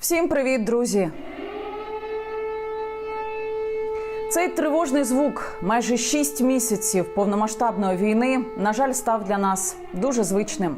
Всім привіт, друзі! Цей тривожний звук майже 6 місяців повномасштабної війни, на жаль, став для нас дуже звичним.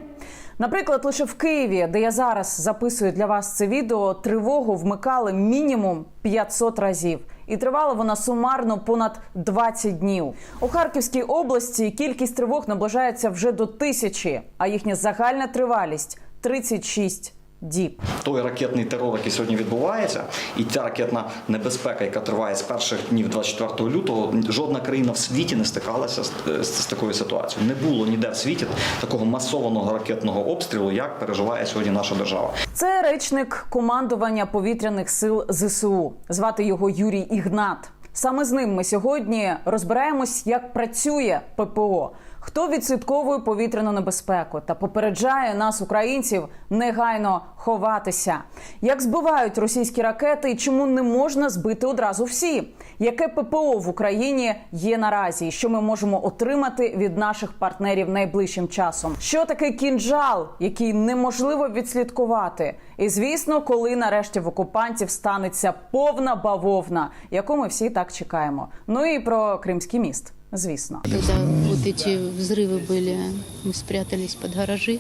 Наприклад, лише в Києві, де я зараз записую для вас це відео, тривогу вмикали мінімум 500 разів. І тривала вона сумарно понад 20 днів. У Харківській області кількість тривог наближається вже до тисячі, а їхня загальна тривалість 36 діб. той ракетний терор, який сьогодні відбувається, і ця ракетна небезпека, яка триває з перших днів 24 лютого, жодна країна в світі не стикалася з, з, з такою ситуацією. Не було ніде в світі такого масованого ракетного обстрілу, як переживає сьогодні наша держава. Це речник командування повітряних сил ЗСУ. Звати його Юрій Ігнат. Саме з ним ми сьогодні розбираємось, як працює ППО, хто відслідковує повітряну небезпеку та попереджає нас, українців, негайно ховатися. Як збивають російські ракети і чому не можна збити одразу всі? Яке ППО в Україні є наразі? І що ми можемо отримати від наших партнерів найближчим часом? Що таке кінжал, який неможливо відслідкувати? І звісно, коли нарешті в окупантів станеться повна бавовна, яку ми всі так чекаємо. Ну і про Кримський міст, звісно. Когда вот эти взрывы были, мы спрятались под гаражи,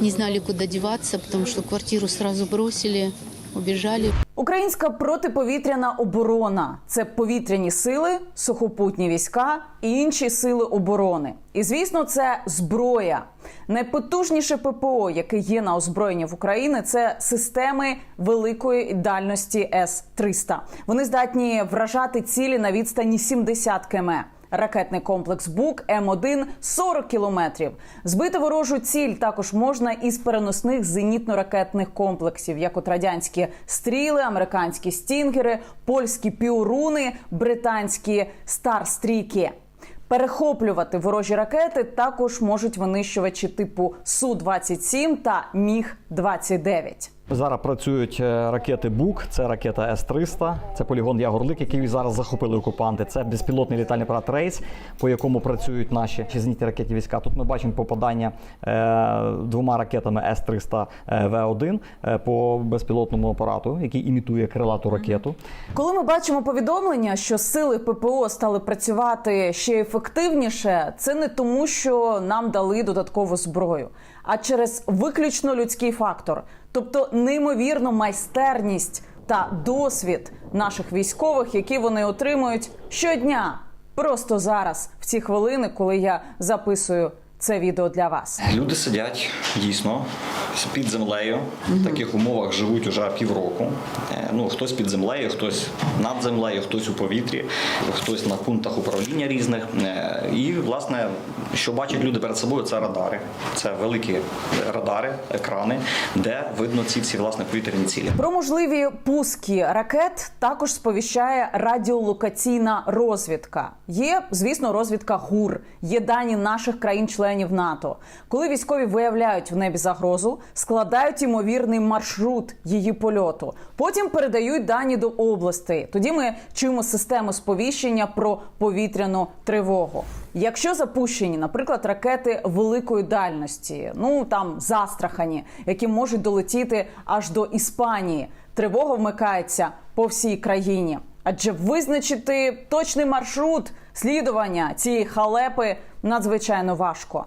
не знали, куда деваться, потому что квартиру сразу бросили, убежали. Українська протиповітряна оборона це повітряні сили, сухопутні війська і інші сили оборони. І звісно, це зброя. Найпотужніше ППО, яке є на озброєнні в Україні, це системи великої дальності С 300 Вони здатні вражати цілі на відстані 70 км. Ракетний комплекс БУК М1 – 40 кілометрів. Збити ворожу ціль також можна із переносних зенітно-ракетних комплексів, як от радянські стріли, американські стінгери, польські піоруни, британські старстріки. Перехоплювати ворожі ракети також можуть винищувачі типу су 27 та Міг 29 Зараз працюють е, ракети БУК, це ракета С-300, це полігон Ягорлик, який зараз захопили окупанти. Це безпілотний літальний апарат Рейс, по якому працюють наші зенітні ракетні війська. Тут ми бачимо попадання е, двома ракетами С-300 В1 е, по безпілотному апарату, який імітує крилату ракету. Коли ми бачимо повідомлення, що сили ППО стали працювати ще ефективніше, це не тому, що нам дали додаткову зброю, а через виключно людський фактор, тобто неймовірну майстерність та досвід наших військових, які вони отримують щодня, просто зараз, в ці хвилини, коли я записую це відео для вас. Люди сидять дійсно під землею. В таких умовах живуть уже півроку. Е, Ну, хтось під землею, хтось над землею, хтось у повітрі, хтось на пунктах управління різних. Е, І, власне, що бачать люди перед собою, це радари. Це великі радари, екрани, де видно ці всі власне повітряні цілі. Про можливі пуски ракет також сповіщає радіолокаційна розвідка. Є, звісно, розвідка ГУР, є дані наших країн-членів НАТО. Коли військові виявляють в небі загрозу, складають ймовірний маршрут її польоту. Потім передають дані до областей. Тоді ми чуємо систему сповіщення про повітряну тривогу. Якщо запущені, наприклад, ракети великої дальності, ну там застрахані, які можуть долетіти аж до Іспанії, тривога вмикається по всій країні. Адже визначити точний маршрут слідування цієї халепи надзвичайно важко.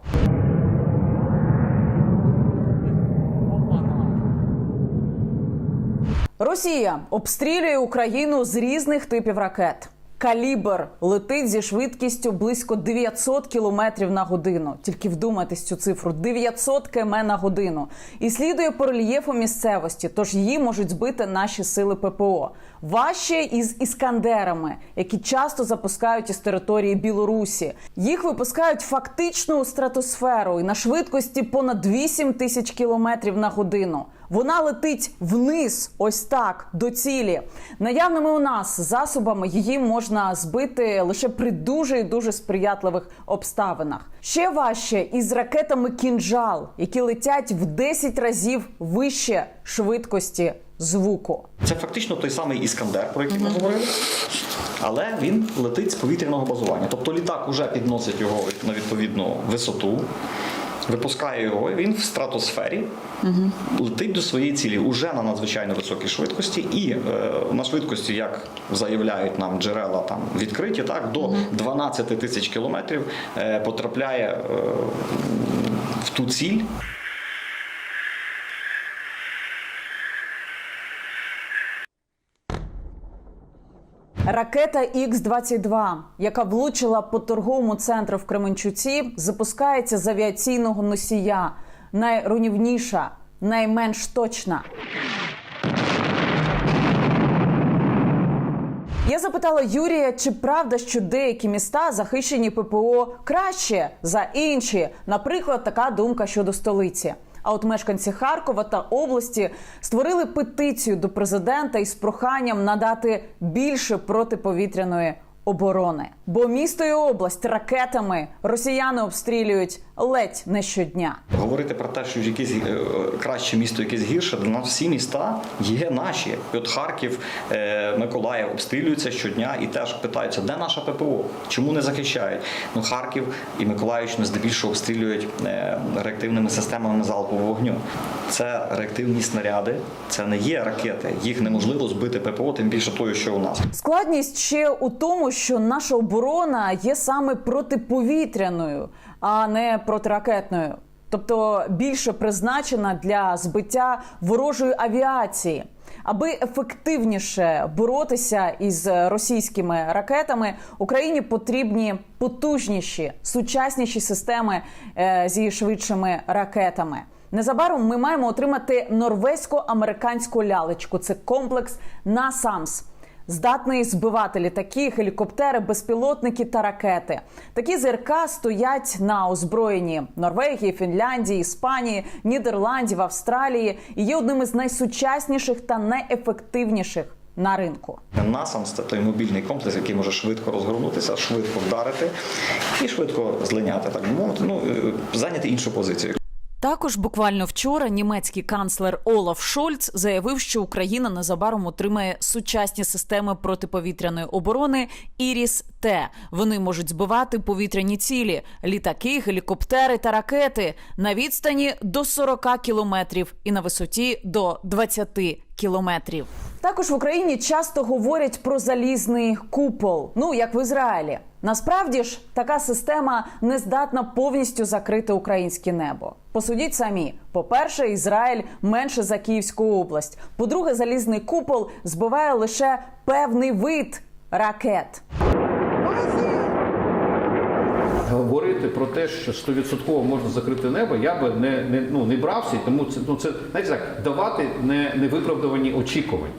Росія обстрілює Україну з різних типів ракет. Калібр летить зі швидкістю близько 900 кілометрів на годину. Тільки вдумайтесь цю цифру 900 км на годину. І слідує по рельєфу місцевості, тож її можуть збити наші сили ППО. Важче із іскандерами, які часто запускають із території Білорусі. Їх випускають фактично у стратосферу і на швидкості понад 8 тисяч кілометрів на годину. Вона летить вниз, ось так, до цілі. Наявними у нас засобами її можна збити лише при дуже і дуже сприятливих обставинах. Ще важче із ракетами кінжал, які летять в 10 разів вище швидкості звуку. Це фактично той самий іскандер, про який ми говорили. Але він летить з повітряного базування. Тобто літак уже підносить його на відповідну висоту. Випускає його, він в стратосфері летить до своєї цілі уже на надзвичайно високій швидкості, і е, на швидкості, як заявляють нам джерела там відкриті, так до 12 тисяч кілометрів е, потрапляє е, в ту ціль. Ракета Х-22, яка влучила по торговому центру в Кременчуці, запускається з авіаційного носія. Найруйнівніша, найменш точна. Я запитала Юрія, чи правда, що деякі міста захищені ППО краще за інші. Наприклад, така думка щодо столиці. А от мешканці Харкова та області створили петицію до президента із проханням надати більше протиповітряної оборони. Бо місто і область ракетами росіяни обстрілюють ледь не щодня. Говорити про те, що якесь е, краще місто, якесь гірше, для нас всі міста є наші. І от Харків, е, Миколаїв обстрілюються щодня і теж питаються, де наша ППО? Чому не захищають? Ну Харків і Миколаївщину здебільшого обстрілюють е, реактивними системами залпового вогню. Це реактивні снаряди, це не є ракети. Їх неможливо збити ППО, тим більше тою, що у нас. Складність ще у тому, що наша оборона є саме протиповітряною, а не протиракетною. Тобто більше призначена для збиття ворожої авіації. Аби ефективніше боротися із російськими ракетами, Україні потрібні потужніші, сучасніші системи е, зі швидшими ракетами. Незабаром ми маємо отримати норвезько-американську лялечку. Це комплекс NASAMS. Здатний збивати літаки, гелікоптери, безпілотники та ракети. Такі ЗРК стоять на озброєнні Норвегії, Фінляндії, Іспанії, Нідерландів, Австралії і є одним із найсучасніших та найефективніших на ринку. НАСАМ це той мобільний комплекс, який може швидко розгорнутися, швидко вдарити і швидко злиняти, так би мовити. Ну е, зайняти іншу позицію. Також буквально вчора німецький канцлер Олаф Шольц заявив, що Україна незабаром отримає сучасні системи протиповітряної оборони Іріс Т. Вони можуть збивати повітряні цілі, літаки, гелікоптери та ракети на відстані до 40 кілометрів і на висоті до 20 кілометрів. Також в Україні часто говорять про залізний купол, ну як в Ізраїлі. Насправді ж така система не здатна повністю закрити українське небо. Посудіть самі: по-перше, Ізраїль менше за Київську область. По-друге, залізний купол збиває лише певний вид ракет. Говорити про те, що 100% можна закрити небо, я би не, не, ну, не брався, тому це, ну, це знаєте, так, давати не, невиправдані очікування.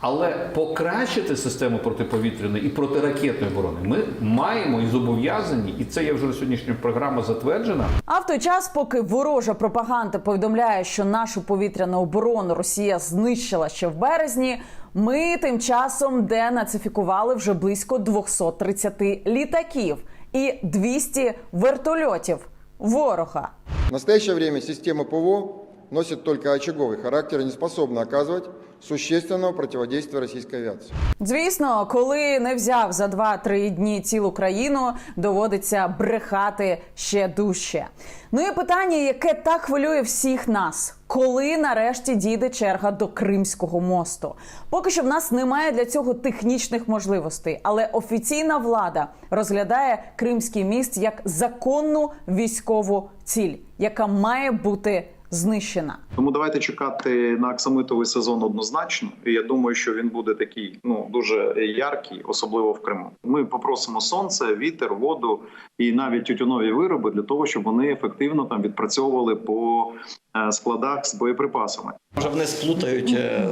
Але покращити систему протиповітряної і протиракетної оборони ми маємо і зобов'язані, і це є вже сьогоднішня програма затверджена. А в той час, поки ворожа пропаганда повідомляє, що нашу повітряну оборону Росія знищила ще в березні. Ми тим часом денацифікували вже близько 230 літаків і 200 вертольотів ворога. В настоящее время система ПВО носит только очаговый характер и не способна оказывать существенного противодействия российской авиации. Звісно, коли не взяв за 2-3 дні цілу країну, доводиться брехати ще дужче. Ну і питання, яке так хвилює всіх нас. Коли нарешті дійде черга до Кримського мосту? Поки що в нас немає для цього технічних можливостей, але офіційна влада розглядає Кримський міст як законну військову ціль, яка має бути знищена. Тому давайте чекати на аксамитовий сезон однозначно. І я думаю, що він буде такий ну дуже яркий, особливо в Криму. Ми попросимо сонце, вітер, воду і навіть тютюнові вироби для того, щоб вони ефективно там відпрацьовували по е, складах з боєприпасами. Може, вони сплутають е,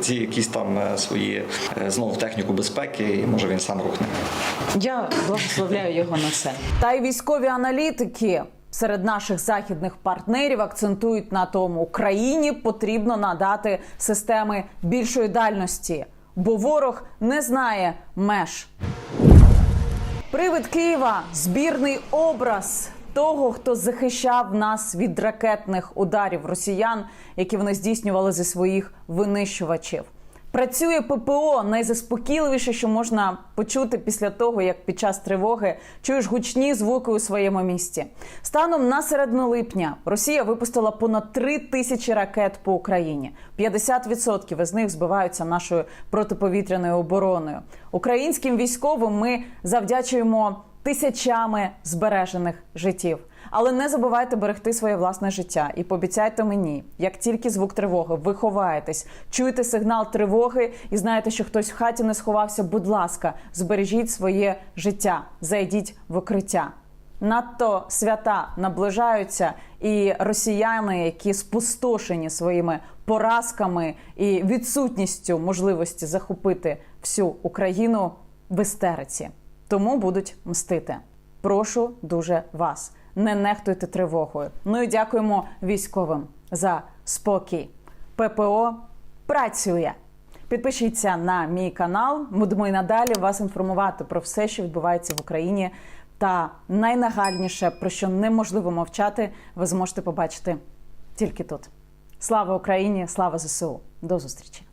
ці якісь там е, свої знову техніку безпеки, і може він сам рухне. Я благословляю його на це. Та й військові аналітики серед наших західних партнерів акцентують на тому, Україні потрібно надати системи більшої дальності, бо ворог не знає меж. Привид Києва збірний образ того, хто захищав нас від ракетних ударів росіян, які вони здійснювали зі своїх винищувачів. Працює ППО найзаспокійливіше, що можна почути після того, як під час тривоги чуєш гучні звуки у своєму місті. Станом на середину липня Росія випустила понад 3 тисячі ракет по Україні. 50% із них збиваються нашою протиповітряною обороною. Українським військовим ми завдячуємо тисячами збережених життів. Але не забувайте берегти своє власне життя і пообіцяйте мені, як тільки звук тривоги, ви ховаєтесь, чуєте сигнал тривоги і знаєте, що хтось в хаті не сховався. Будь ласка, збережіть своє життя, зайдіть в укриття. Надто свята наближаються, і росіяни, які спустошені своїми поразками і відсутністю можливості захопити всю Україну в істериці, тому будуть мстити. Прошу дуже вас, не нехтуйте тривогою. Ну і дякуємо військовим за спокій. ППО працює. Підпишіться на мій канал. Будемо і надалі вас інформувати про все, що відбувається в Україні. Та найнагальніше, про що неможливо мовчати, ви зможете побачити тільки тут. Слава Україні! Слава ЗСУ! До зустрічі!